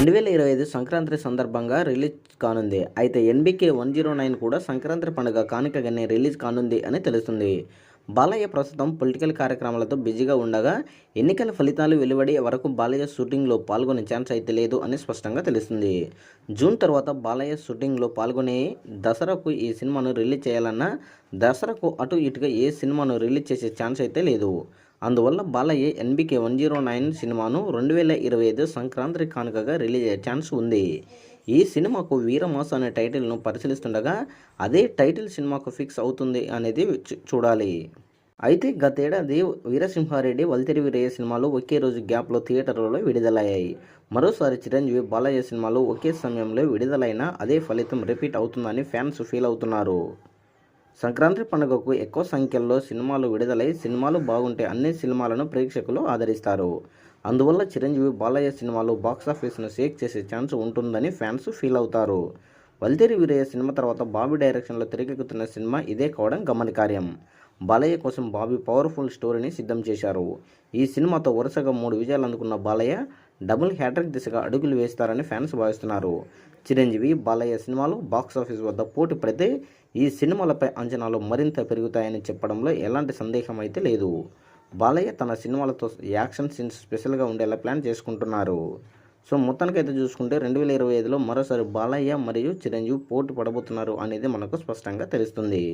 రెండు వేల ఇరవై ఐదు సంక్రాంతి సందర్భంగా రిలీజ్ కానుంది. అయితే ఎన్బికే వన్ జీరో నైన్ కూడా సంక్రాంతి పండుగ కానుకగానే రిలీజ్ కానుంది అని తెలుస్తుంది. బాలయ్య ప్రస్తుతం పొలిటికల్ కార్యక్రమాలతో బిజీగా ఉండగా ఎన్నికల ఫలితాలు వెలువడే వరకు బాలయ్య షూటింగ్లో పాల్గొనే ఛాన్స్ అయితే లేదు అని స్పష్టంగా తెలుస్తుంది. జూన్ తర్వాత బాలయ్య షూటింగ్లో పాల్గొనే దసరాకు ఈ సినిమాను రిలీజ్ చేయాలన్నా దసరాకు అటు ఇటుగా ఏ సినిమాను రిలీజ్ చేసే ఛాన్స్ అయితే లేదు. అందువల్ల Balayya NBK one zero nine సినిమాను రెండు వేల ఇరవై ఐదు సంక్రాంతి కానుకగా రిలీజ్ అయ్యే ఛాన్స్ ఉంది. ఈ సినిమాకు వీరమాస అనే టైటిల్ను పరిశీలిస్తుండగా అదే టైటిల్ సినిమాకు ఫిక్స్ అవుతుంది అనేది చూడాలి. అయితే గతేడాది వీరసింహారెడ్డి వల్తెరి వీరయ్య సినిమాలు ఒకే రోజు గ్యాప్లో థియేటర్లలో విడుదలయ్యాయి. మరోసారి చిరంజీవి బాలయ్య సినిమాలు ఒకే సమయంలో విడుదలైనా అదే ఫలితం రిపీట్ అవుతుందని ఫ్యాన్స్ ఫీల్ అవుతున్నారు. సంక్రాంతి పండుగకు ఎక్కువ సంఖ్యలో సినిమాలు విడుదలై సినిమాలు బాగుంటే అన్ని సినిమాలను ప్రేక్షకులు ఆదరిస్తారు. అందువల్ల చిరంజీవి బాలయ్య సినిమాలు బాక్సాఫీస్ను షేక్ చేసే ఛాన్స్ ఉంటుందని ఫ్యాన్స్ ఫీల్ అవుతారు. వల్తేరి వీరయ్య సినిమా తర్వాత బాబీ డైరెక్షన్లో తెరకెక్కుతున్న సినిమా ఇదే కావడం గమనికార్యం. బాలయ్య కోసం బాబీ పవర్ఫుల్ స్టోరీని సిద్ధం చేశారు. ఈ సినిమాతో వరుసగా మూడు విజయాలు అందుకున్న బాలయ్య డబుల్ హ్యాట్రిక్ దిశగా అడుగులు వేస్తారని ఫ్యాన్స్ భావిస్తున్నారు. చిరంజీవి బాలయ్య సినిమాలు బాక్సాఫీస్ వద్ద పోటీ పడితే ఈ సినిమాలపై అంచనాలు మరింత పెరుగుతాయని చెప్పడంలో ఎలాంటి సందేహం అయితే లేదు. బాలయ్య తన సినిమాలతో యాక్షన్ సీన్స్ స్పెషల్గా ఉండేలా ప్లాన్ చేసుకుంటున్నారు. సో మొత్తానికైతే చూసుకుంటే రెండు వేల ఇరవై ఐదులో మరోసారి బాలయ్య మరియు చిరంజీవి పోటీ పడబోతున్నారు అనేది మనకు స్పష్టంగా తెలుస్తుంది.